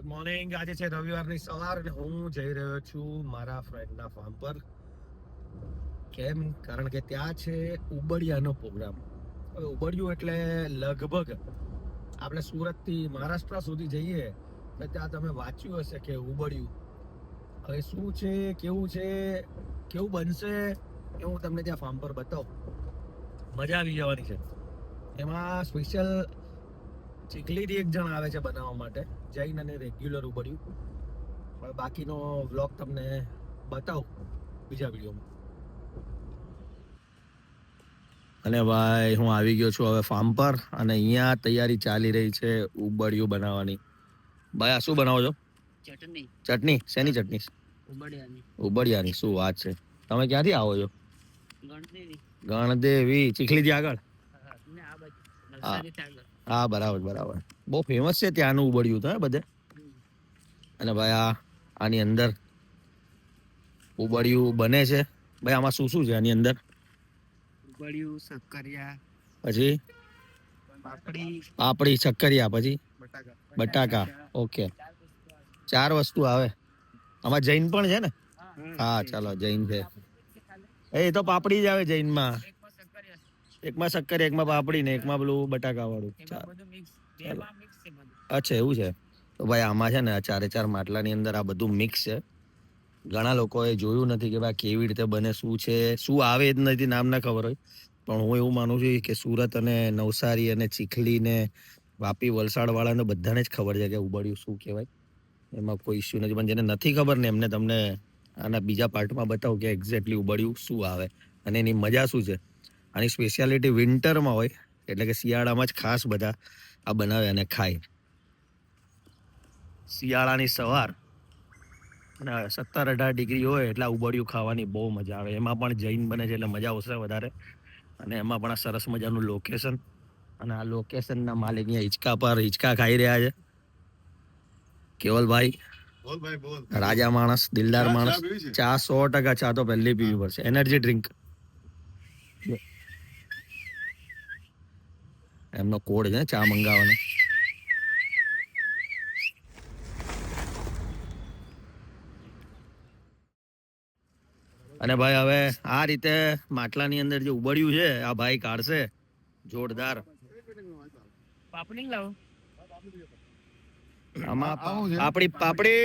Good morning આજે છે રવિવારની સવાર અને હું જઈ રહ્યો છું મારા ફ્રેન્ડના ફાર્મ પર. કેમ? કારણ કે ત્યાં છે ઉબડિયાનો પ્રોગ્રામ હવે ઉબડિયું એટલે લગભગ આપણે સુરતથી મહારાષ્ટ્ર સુધી જઈએ તો ત્યાં તમે વાંચ્યું હશે કે ઉબડિયું. હવે શું છે, કેવું છે, કેવું બનશે એ હું તમને ત્યાં ફાર્મ પર બતાવું. મજા આવી જવાની છે. એમાં સ્પેશિયલ ચીકલીથી એક જણ આવે છે બનાવવા માટે. જૈન અને રેગ્યુલર ઉભર્યું હવે બાકીનો વ્લોગ તમને બતાવું બીજા વિડીયોમાં. અને ભાઈ હું આવી ગયો છું હવે ફાર્મ પર અને અહીંયા તૈયારી ચાલી રહી છે ઉબડિયું બનાવવાની. ભાઈ આ શું બનાવો છો? ચટણી. ચટણી? શેની ચટણી? ઉબડિયાની. ઉબડિયાની શું વાત છે. તમે ક્યાંથી આવો છો? ગણદેવી. ગણદેવી. ચીખલીથી આગળ? ને આ બાજુ. નવસારીથી આગળ. હા બરાબર બરાબર. બહુ ફેમસ છે ત્યાંનું ઉબડિયું હતું બધે. અને ભાઈ આ આની અંદર ઉબળ્યું બને છે. ભાઈ આમાં શું શું છે આની અંદર? ઉબળ્યું સક્કરિયા પછી? પાપડી. પાપડી શક્કરિયા પછી? બટાકા. ઓકે. ચાર વસ્તુ આવે. આમાં જૈન પણ છે ને? હા ચાલો જૈન છે. એ તો પાપડી જ આવે જૈનમાં. એકમાં શક્કર એકમાં પાપડી ને એકમાં પેલું બટાકા વાળું અચ્છા. એવું છે. તો ભાઈ આમાં છે ને ચારે ચાર માટલાની અંદર આ બધું મિક્સ છે. ઘણા લોકોએ જોયું નથી કે ભાઈ કેવી રીતે બને શું છે શું આવે જ નથી નામ ના ખબર હોય. પણ હું એવું માનું છું કે સુરત અને નવસારી અને ચીખલી ને વાપી વલસાડ વાળાને બધાને જ ખબર છે કે ઉબડિયું શું કહેવાય. એમાં કોઈ ઇસ્યુ નથી. પણ જેને નથી ખબર ને એમને તમને આના બીજા પાર્ટમાં બતાવું કે એક્ઝેક્ટલી ઉબડિયું શું આવે. અને એની મજા શું છે? આની સ્પેશિયાલિટી વિન્ટરમાં હોય એટલે કે શિયાળામાં જ ખાસ બધા. આ બનાવે અને ખાય. શિયાળાની સવાર અને સત્તર અઢાર ડિગ્રી હોય એટલે આ ખાવાની બહુ મજા આવે. એમાં પણ જૈન બને છે એટલે મજા આવશે વધારે. અને એમાં પણ આ સરસ મજાનું લોકેશન અને આ લોકેશનના માલિક અહીંયા હિંચકા પર હિંચકા ખાઈ રહ્યા છે. કેવલભાઈ ભાઈ? રાજા માણસ દિલદાર માણસ. ચા સો ટકા ચા તો પહેલી પીવી પડશે. એનર્જી ડ્રિંક એમનો કોડ છે ચા મંગાવવાનો. અને ભાઈ હવે આ રીતે માટલાની અંદર જે ઉબડ્યું છે આ ભાઈ કાઢશે. જોરદાર. પાપડી લાવો. આમાં પાપડી પાપડી.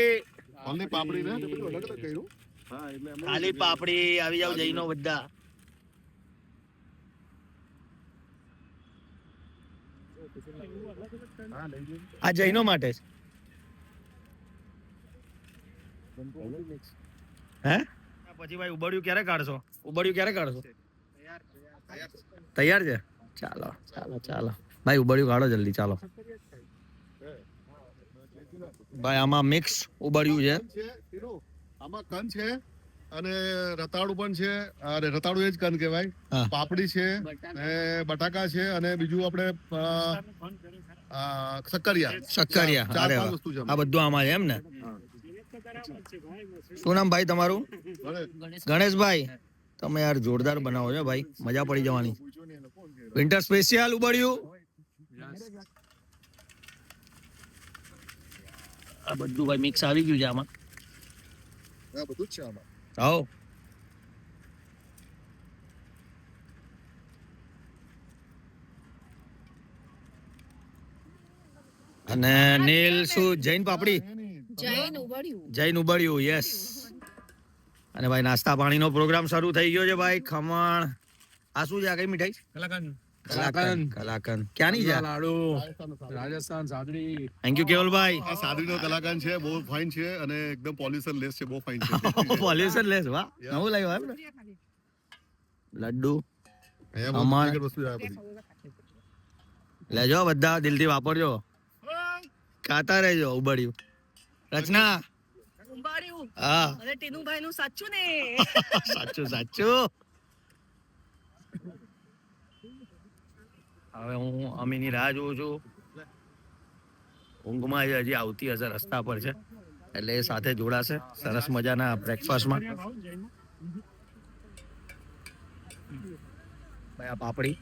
ખાલી પાપડી આવી જાવ જઈનો બધા હા લઈ જઈએ આ જૈનો માટે છે. હે? પછી ભાઈ ઉબડ્યું ક્યારે કાઢશો? ઉબડ્યું ક્યારે કાઢશો? તૈયાર છે ચાલો ચાલો ચાલો. ભાઈ ઉબડ્યું કાઢો જલ્દી ચાલો. ભાઈ આમાં મિક્સ ઉબડ્યું છે. આમાં કંદ છે અને રતાળું પણ છે. અરે રતાળું એ જ કંદ કહેવાય. પાપડી છે બટાકા. છે અને બીજું આપણે ચાર અરે આ બધું આમાં એમ ને? શું નામ ભાઈ તમારું? ગણેશભાઈ. તમે યાર જોરદાર બનાવો છો ભાઈ. મજા પડી જવાની? વિન્ટર સ્પેશિયલ ઉબડ્યું? આ બધું ભાઈ મિક્સ આવી ગયું છે આમાં. બધું જ છે આમાં. આવો. અને નીલ શું? જૈન પાપડી? જૈન ઉબડ્યું જૈન ઉબડ્યું યસ અને ભાઈ નાસ્તા પાણીનો પ્રોગ્રામ શરૂ થઈ ગયો છે ભાઈ. ખમણ આ શું છે? આ કઈ મીઠાઈ? કલાકંદ. કલાકંદ ક્યાંની છે? લાડુ. રાજસ્થાન સાદડી. થેન્ક યુ કેવલભાઈ આ સાદડીનો કલાકાંડ છે બહુ ફાઇન છે અને એકદમ પોલ્યુશન લેસ છે બહુ ફાઇન છે. પોલ્યુશન લેસ વાહ નવું લાવ્યું આપણે લડ્ડુ. અમાર-. લેજો બધા દિલથી વાપરજો. ખાતા રહેજો ઉબાડ્યું. રચના. ઉંબાડ્યું. હા. અને ટીનુભાઈ નું સાચું ને. સાચું સાચું. હવે હું અમીની રાહ જોઉં છું. ઊંઘમાં જ હજી આવતી હશે રસ્તા પર છે. એટલે એ સાથે જોડાશે. સરસ મજાના બ્રેકફાસ્ટમાં ભાઈ આ પાપડી.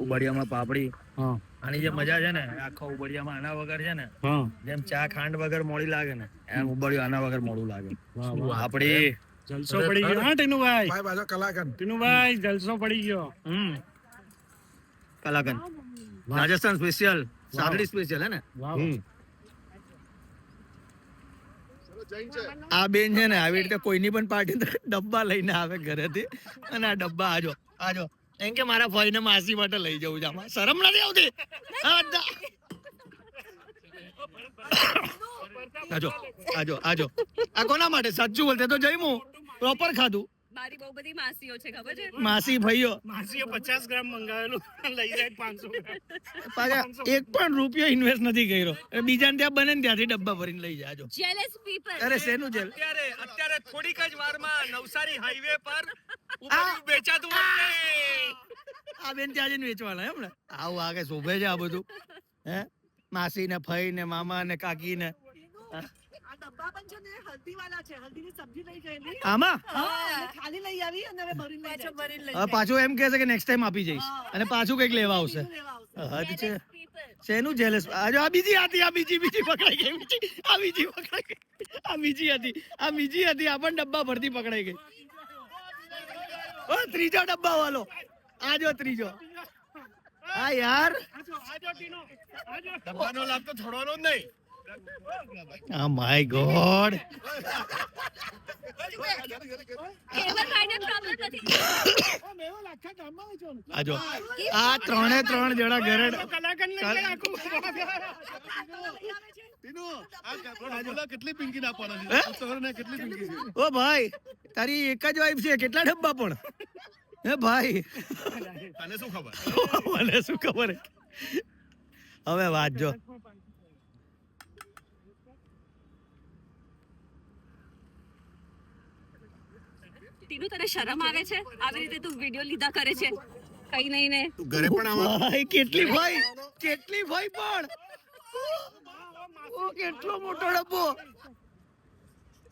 ઉબડિયામાં પાપડી. હા. આની જે મજા છે ને આખો ઉબડિયામાં આના વગર છે ને જેમ ચા ખાંડ વગર મોડી લાગે ને એમ ઉબડિયું આના વગર મોડું લાગે. આપડી જલસો પડી ગયો. હા ટીનુભાઈ. ભાઈ બાજુ ટીનુભાઈ જલસો પડી ગયો. હમ. કલાકંદ રાજસ્થાન સ્પેશિયલ સાદડી સ્પેશિયલ હે ને? વાહ હમ. જૈન છે. આ બેન છે ને આવી રીતે કોઈની પણ પાર્ટી ડબ્બા લઈને આવે ઘરેથી. અને આ ડબ્બા આજો આજો એમ કે મારા ભાઈને માસી માટે લઈ જવું છે આમાં. શરમ નથી આવતી? આ આજો આજો આજો. આ કોના માટે? સાચું બોલતે તો જઈમું પ્રોપર ખાધું. બહુ બધી માસીઓ છે ખબર છે? માસી ભાઈઓ. માસીઓ પચાસ ગ્રામ મંગાવેલું લઈ જાય પાંચસો પાછા એક પણ રૂપિયો ઇન્વેસ્ટ નથી કર્યો. બીજા બીજાને ત્યાં બને ને ત્યાંથી ડબ્બા ભરીને લઈ જાજો. જેલેસ પીપલ અરે શેનું જેલ અત્યારે અત્યારે થોડીક જ વારમાં નવસારી હાઈવે પર વેચાતું હશે આ બેન ત્યાં જઈને વેચવાના એમ ને? આવું આગે શોભે છે આ બધું. હે? માસી ને ફઈ ને મામા ને કાકી ને ડબ્બા પણ છે. ને હલ્દી વાળા છે હલ્દીની સબ્જી લઈ ગયેલી. આમાં? ખાલી લઈ આવી અને હવે ભરીને લઈ પાછો ભરીને લઈ હવે પાછું એમ કહે છે કે નેક્સ્ટ ટાઈમ આપી જઈશ. અને પાછું કંઈક લેવા આવશે. બીજું લેવા આવશે. હદ છે. શેનું જેલેસ આજો આ બીજી હતી આ બીજી બીજી પકડાઈ ગઈ બીજી. આ બીજી પકડાઈ ગઈ. આ બીજી હતી આ બીજી હતી આ પણ ડબ્બા ભરતી પકડાઈ ગઈ. ઓ ત્રીજો ડબ્બા વાલો. આજો ત્રીજો. હા યાર. ડબ્બાનો લાભ તો છોડવાનો જ નહીં. નથી આજો. આ ત્રણે ત્રણ જણા ઘરે કેટલી પિંકી આપવાના હે? છે ઉત્તરાયણને કેટલી ઓ ભાઈ તારી એક જ વાઈફ છે કેટલા ડબ્બા પણ? હે ભાઈ. તને શું ખબર? મને શું ખબર? હવે વાત જો. ટીનુ તને શરમ આવે છે? આવી રીતે તું વિડિયો લીધા કરે છે? કઈ નહીં ને. ઘરે પણ આવા? ભાઈ કેટલી ભાઈ કેટલી ભાઈ પણ. ઓ કેટલો મોટો ડબ્બો.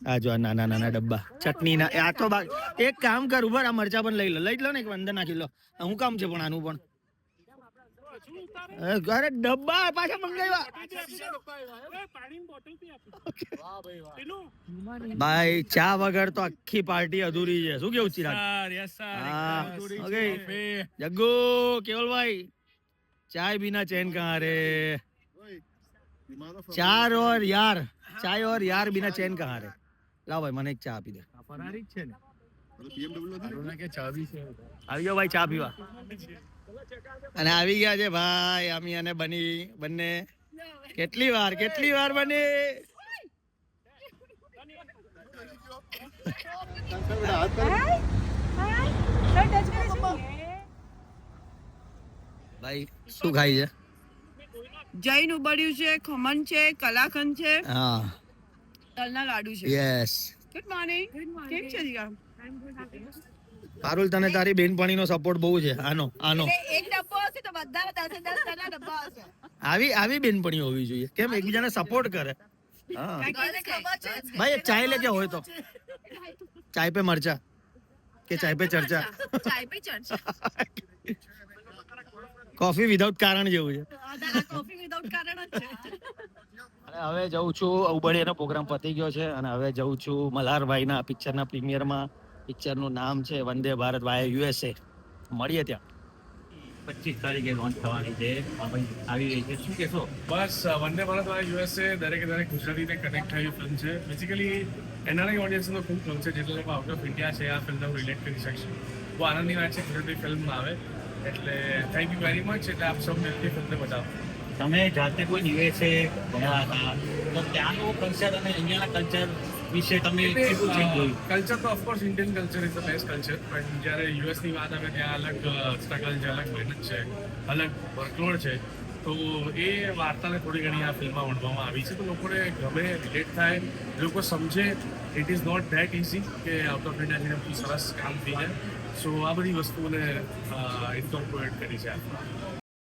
આ જો નાના નાના ડબ્બા. ચટણી ના આ તો એક કામ કર ઉભર આ મરચા પણ લઈ લો. લઈ લો ને એક અંદર નાખી લો હું કામ છે પણ આનું પણ? भाई चा वगर तो अखी पार्टी अधूरी है। शू कहू चिराग सर केवल भाई चाय बिना चैन कहाँ रे चार और यार चाय और यार बिना चैन कहाँ रे लाओ भाई मने एक चाय पी दे આવી ગયો ભાઈ ચા પીવા. અને આવી ગયા છે ભાઈ અમી અને બની બંને. કેટલી વાર કેટલી વાર બની? ભાઈ શું ખાઈ છે? જૈન ઉબડ્યું છે ખમણ છે કલાકંદ છે હા. તલના લાડુ છે. યસ ગુડ મોર્નિંગ કેમ છે દીકા પારુલ તને તારી બેનપણીનો સપોર્ટ બહુ છે. આનો આનો. એક ડબ્બો હશે તો બધા દસ દસ તલના ડબ્બા હશે. આવી આવી બેનપણી હોવી જોઈએ. કેમ? એકબીજાને સપોર્ટ કરે. ભાઈ એક ચાય લેકે હોય તો. ચાય પે મરચા? કે ચાય પે ચર્ચા? ચાય પે ચર્ચા. કોફી વિધાઉટ કારણ જેવું છે. કોફી વિધાઉટ કારણ જ છે. અને હવે જઉં છું ઉબળીનો પ્રોગ્રામ પતી ગયો છે. અને હવે જઉં છું મલ્હારભાઈના પિક્ચરના પ્રીમિયરમાં પિક્ચરનું નામ છે વંદે ભારત વાય યુએસએ મળીએ ત્યાં. પચીસ તારીખે લોન્ચ થવાની છે. આવી રહી છે. શું કહેશો? બસ વંદે ભારત વાય યુએસએ દરેકે દરેક ગુજરાતીને કનેક્ટ થયેલી ફિલ્મ છે. બેસિકલી એનઆરઆઈ ઓડિયન્સનો ખૂબ ફિલ્મ છે જેટલા લોકો આઉટ ઓફ ઇન્ડિયા છે આ ફિલ્મને રિલેટ કરી શકશે. બહુ આનંદની વાત છે ગુજરાતી ફિલ્મ આવે. એટલે થેન્ક યુ વેરી મચ એટલે આપ સૌ મિલતી ફિલ્મને બતાવો. તમે જાતે કોઈ યુએસએ ભણ્યા હતા તો ત્યાંનું કલ્ચર અને અહીંયાના કલ્ચર વિશે તમે કેટલું ચેન્જ જોયું કલ્ચર તો of course Indian culture is the best culture પણ જ્યારે યુએસની વાત આવે ત્યાં અલગ સ્ટ્રગલ છે અલગ મહેનત છે અલગ વર્કલોડ છે તો એ વાર્તાને થોડી ઘણી આ ફિલ્મમાં વણવામાં આવી છે. તો લોકોને ગમે રિલેટ થાય લોકો સમજે it is not that easy કે આઉટ ઓફ ઇન્ડિયા જઈને સરસ કામ થઈ જાય. સો આ બધી વસ્તુઓને ઇન્કોર્પોરેટ કરી છે